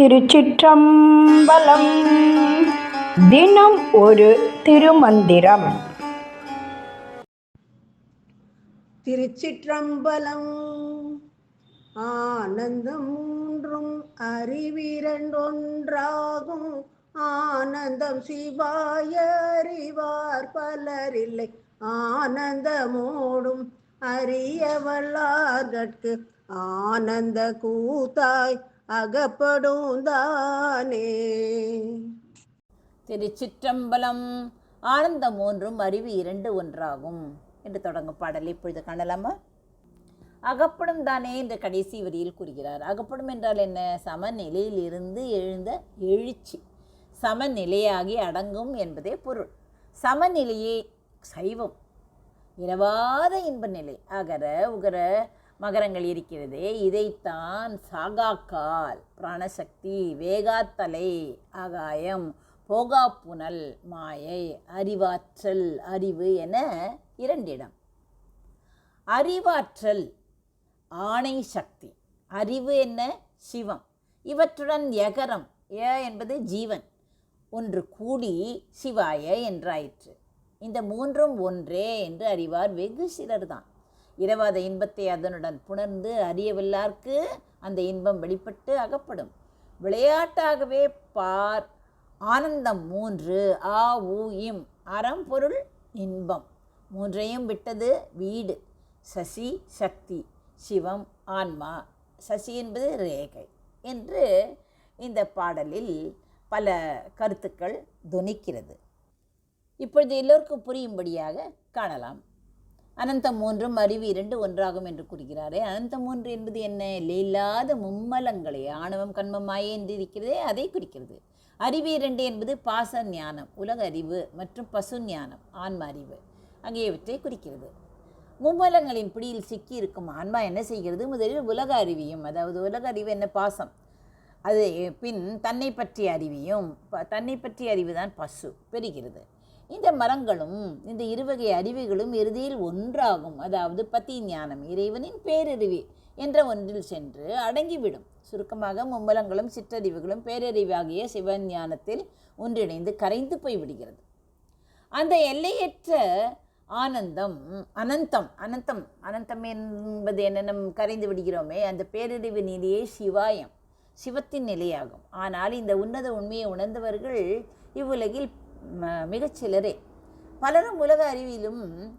திருச்சிற்றம்பலம். தினம் ஒரு திருமந்திரம். திருச்சிற்றம்பலம். ஆனந்தம் மூன்றும் அறிவிரண்டொன்றாகும். ஆனந்தம் சிவாய அறிவார் பலரில்லை. ஆனந்தமோடும் அறியவல்லார்கட்கு ஆனந்த கூத்தாய் அகப்படும் தானே திருச்சிற்றம்பலம் ஆனந்தம் ஒன்றும் அறிவு இரண்டு ஒன்றாகும் என்று தொடங்கும் பாடலை. இப்பொழுது காணலாமா? அகப்படும் தானே என்ற கடைசி வரியில் கூறுகிறார். அகப்படும் என்றால் என்ன? சமநிலையில் இருந்து எழுந்த எழுச்சி. சமநிலையாகி அடங்கும் என்பதே பொருள். சமநிலையே சைவம். இரவாத இன்ப நிலை. அகர உகர மகரங்கள் இருக்கிறதே இதைத்தான் சாகாக்கால் பிராணசக்தி வேகாத்தலை ஆகாயம் போகாப்புனல் மாயை அறிவாற்றல் அறிவு என இரண்டிடம். அறிவாற்றல் ஆணை சக்தி. அறிவு என்ன? சிவம். இவற்றுடன் யகரம் ய என்பது ஜீவன். ஒன்று கூடி சிவாய என்றாயிற்று. இந்த மூன்றும் ஒன்றே என்று அறிவார் வெகு சிலர்தான். இரவாத இன்பத்தை அதனுடன் புணர்ந்து அறியவில்லார்க்கு அந்த இன்பம் வெளிப்பட்டு அகப்படும். விளையாட்டாகவே பார். ஆனந்தம் மூன்று. ஆ ஊ இம். அறம் பொருள் இன்பம். மூன்றையும் விட்டது வீடு. சசி சக்தி. சிவம் ஆன்மா. சசி என்பது ரேகை. என்று இந்த பாடலில் பல கருத்துக்கள் துணிக்கிறது. இப்பொழுது எல்லோருக்கும் புரியும்படியாக காணலாம். அனந்தம் மூன்றும் அறிவு இரண்டு ஒன்றாகும் என்று கூறுகிறாரே. அனந்தம் மூன்று என்பது என்ன? இல்லாத மும்மலங்களே. ஆணவம் கண்மம் என்று இருக்கிறதே அதை குறிக்கிறது. அறிவு இரண்டு என்பது பாச ஞானம் உலக அறிவு மற்றும் பசு ஞானம் ஆன்ம அறிவு ஆகியவற்றை குறிக்கிறது. மும்மலங்களின் பிடியில் சிக்கி இருக்கும் ஆன்மா என்ன செய்கிறது? முதலில் உலக அறிவியும் அதாவது உலக அறிவு என்ன? பாசம். அது பின் தன்னை பற்றிய அறிவியும் ப- தன்னை பற்றிய அறிவு தான் பசு பெறுகிறது. இந்த மரங்களும் இந்த இருவகை அறிவுகளும் இறுதியில் ஒன்றாகும். அதாவது பத்தி ஞானம் இறைவனின் பேரறிவி என்ற ஒன்றில் சென்று அடங்கிவிடும். சுருக்கமாக மும்மலங்களும் சிற்றறிவுகளும் பேரறிவாகிய சிவஞானத்தில் ஒன்றிணைந்து கரைந்து போய்விடுகிறது அந்த எல்லையற்ற ஆனந்தம் அனந்தம் அனந்தம் அனந்தம் என்பது என்ன? நம் கரைந்து விடுகிறோமே அந்த பேரறிவு நிலையே சிவாயம் சிவத்தின் நிலையாகும். ஆனால் இந்த உன்னத உண்மையை உணர்ந்தவர்கள் இவ்வுலகில் ம- பலரும் உலக அறிவிலும்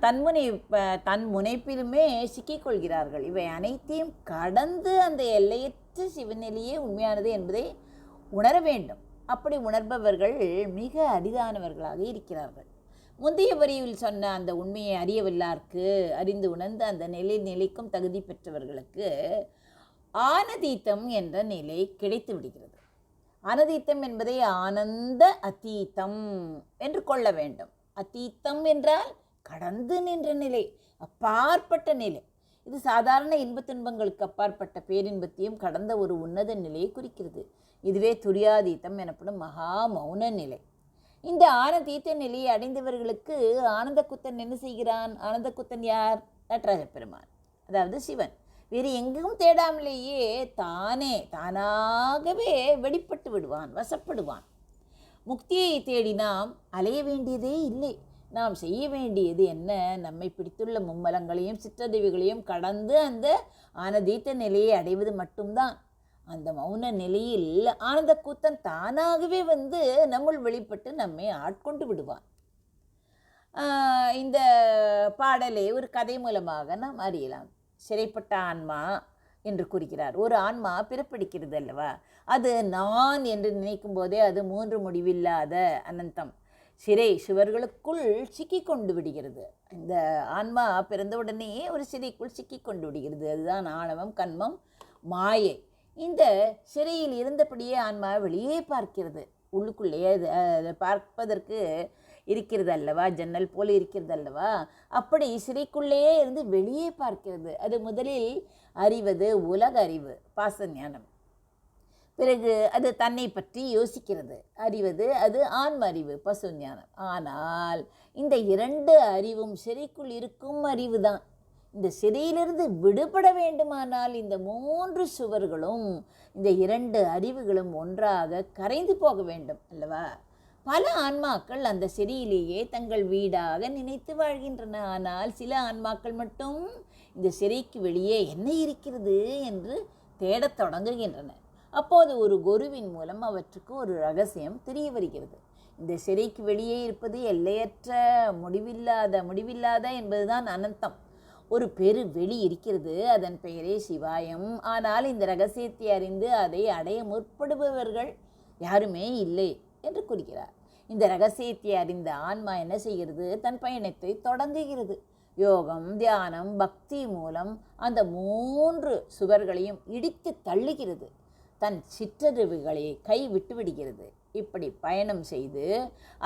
தன்முனை ப- தன் முனைப்பிலுமே சிக்கிக்கொள்கிறார்கள் இவை அனைத்தையும் கடந்து அந்த எல்லையற்ற சிவநிலையே உண்மையானது என்பதை உணர வேண்டும். அப்படி உணர்பவர்கள் மிக அரிதானவர்களாக இருக்கிறார்கள். முந்தைய வரியில் சொன்ன அந்த உண்மையை அறியவில்லார்க்கு அறிந்து உணர்ந்து அந்த நிலை நிலைக்கும் தகுதி பெற்றவர்களுக்கு ஆனதீத்தம் என்ற நிலை கிடைத்து விடுகிறது ஆனதீத்தம் என்பதை ஆனந்த அத்தீத்தம் என்று கொள்ள வேண்டும். அதீத்தம் என்றால் கடந்து நின்ற நிலை அப்பாற்பட்ட நிலை. இது சாதாரண இன்பத் துன்பங்களுக்கு அப்பாற்பட்ட பேரின்பத்தையும் கடந்த ஒரு உன்னத நிலையை குறிக்கிறது. இதுவே துரியாதீத்தம் எனப்படும் மகா மௌன நிலை. இந்த ஆனதீத்த நிலையை அடைந்தவர்களுக்கு ஆனந்த குத்தன் என்ன செய்கிறான்? ஆனந்த குத்தன் யார்? நடராஜ பெருமான் அதாவது சிவன். வேறு எங்கும் தேடாமலேயே தானே தானாகவே வெளிப்பட்டு விடுவான் வசப்படுவான். முக்தியை தேடி நாம் அலைய வேண்டியதே இல்லை. நாம் செய்ய வேண்டியது என்ன? நம்மை பிடித்துள்ள மும்மலங்களையும் சிற்றறிவுகளையும் கடந்து அந்த ஆனதீத்த நிலையை அடைவது மட்டும்தான். அந்த மௌன நிலையில் ஆனந்த கூத்தன் தானாகவே வந்து நம்முள் வெளிப்பட்டு நம்மை ஆட்கொண்டு விடுவான். இந்த பாடலை ஒரு கதை மூலமாக நாம் அறியலாம். சிறைப்பட்ட ஆன்மா என்று கூறுகிறார். ஒரு ஆன்மா பிறப்பிடிக்கிறது அல்லவா? அது நான் என்று நினைக்கும் போதே அது மூன்று முடிவில்லாத அனந்தம். சிறை சுவர்களுக்குள் சிக்கி கொண்டு விடுகிறது. இந்த ஆன்மா பிறந்தவுடனே ஒரு சிறைக்குள் சிக்கி கொண்டு விடுகிறது. அதுதான் ஆணவம் கண்மம் மாயை. இந்த சிறையில் இருந்தபடியே ஆன்மா வெளியே பார்க்கிறது. உள்ளுக்குள்ளேயே அதை பார்ப்பதற்கு இருக்கிறது அல்லவா ஜன்னல் போல் இருக்கிறது அல்லவா அப்படி சிறைக்குள்ளேயே இருந்து வெளியே பார்க்கிறது. அது முதலில் அறிவது உலக அறிவு பாச ஞானம் பிறகு அது தன்னை பற்றி யோசிக்கிறது. அறிவது அது ஆன்ம அறிவு பசு ஞானம் ஆனால் இந்த இரண்டு அறிவும் சிறைக்குள் இருக்கும் அறிவு தான் இந்த சிறையிலிருந்து விடுபட வேண்டுமானால் இந்த மூன்று சுவர்களும் இந்த இரண்டு அறிவுகளும் ஒன்றாக கரைந்து போக வேண்டும் அல்லவா? பல ஆன்மாக்கள் அந்த சிறையிலேயே தங்கள் வீடாக நினைத்து வாழ்கின்றன. ஆனால் சில ஆன்மாக்கள் மட்டும் இந்த சிறைக்கு வெளியே என்ன இருக்கிறது என்று தேடத் தொடங்குகின்றன. அப்போது ஒரு குருவின் மூலம் அவற்றுக்கு ஒரு ரகசியம் தெரிய வருகிறது. இந்த சிறைக்கு வெளியே இருப்பது எல்லையற்ற முடிவில்லாத முடிவில்லாத என்பதுதான் அனந்தம். ஒரு பெரு வெளி இருக்கிறது அதன் பெயரே சிவாயம். ஆனால் இந்த ரகசியத்தை அறிந்து அதை அடைய முற்படுபவர்கள் யாருமே இல்லை. குறிக்கிறார் இந்த ரகசியத்தை அறிந்த ஆன்மா என்ன செய்கிறது? தன் பயணத்தை தொடங்குகிறது. யோகம் தியானம் பக்தி மூலம் அந்த மூன்று சுவர்களையும் இடித்து தள்ளுகிறது. தன் சிற்றறிவுகளை கை விட்டுவிடுகிறது இப்படி பயணம் செய்து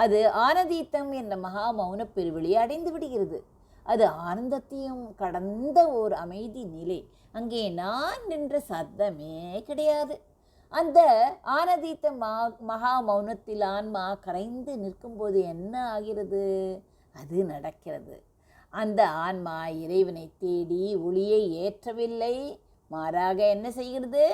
அது ஆனதீத்தம் என்ற மகா மௌன பெருவெளியை அடைந்து விடுகிறது. அது ஆனந்தத்தையும் கடந்த ஓர் அமைதி நிலை. அங்கே நான் நின்ற சத்தமே கிடையாது. அந்த ஆனதீத்த மா மகா மௌனத்தில் ஆன்மா கரைந்து நிற்கும்போது என்ன ஆகிறது? அது நடக்கிறது. அந்த ஆன்மா இறைவனை தேடி ஒளியை ஏற்றவில்லை. மாறாக என்ன செய்கிறது?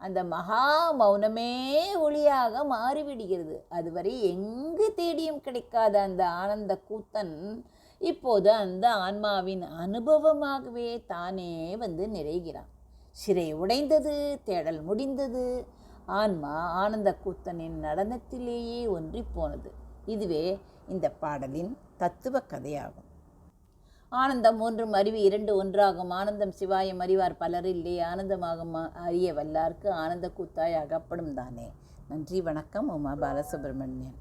அந்த மகா மௌனமே ஒளியாக மாறிவிடுகிறது. அதுவரை எங்கு தேடியும் கிடைக்காத அந்த ஆனந்த கூத்தன் இப்போது அந்த ஆன்மாவின் அனுபவமாகவே தானே வந்து நிறைகிறான். சிறை உடைந்தது தேடல் முடிந்தது ஆன்மா ஆனந்த கூத்தனின் நடனத்திலேயே ஒன்றி போனது இதுவே இந்த பாடலின் தத்துவ கதையாகும். ஆனந்தம் ஒன்றும் அறிவு இரண்டு ஒன்றாகும். ஆனந்தம் சிவாயம் அறிவார் பலர் இல்லை. ஆனந்தமாகும் அறிய வல்லார்க்கு ஆனந்த கூத்தாய் அகப்படும் தானே. நன்றி வணக்கம். உமா பாலசுப்ரமணியன்.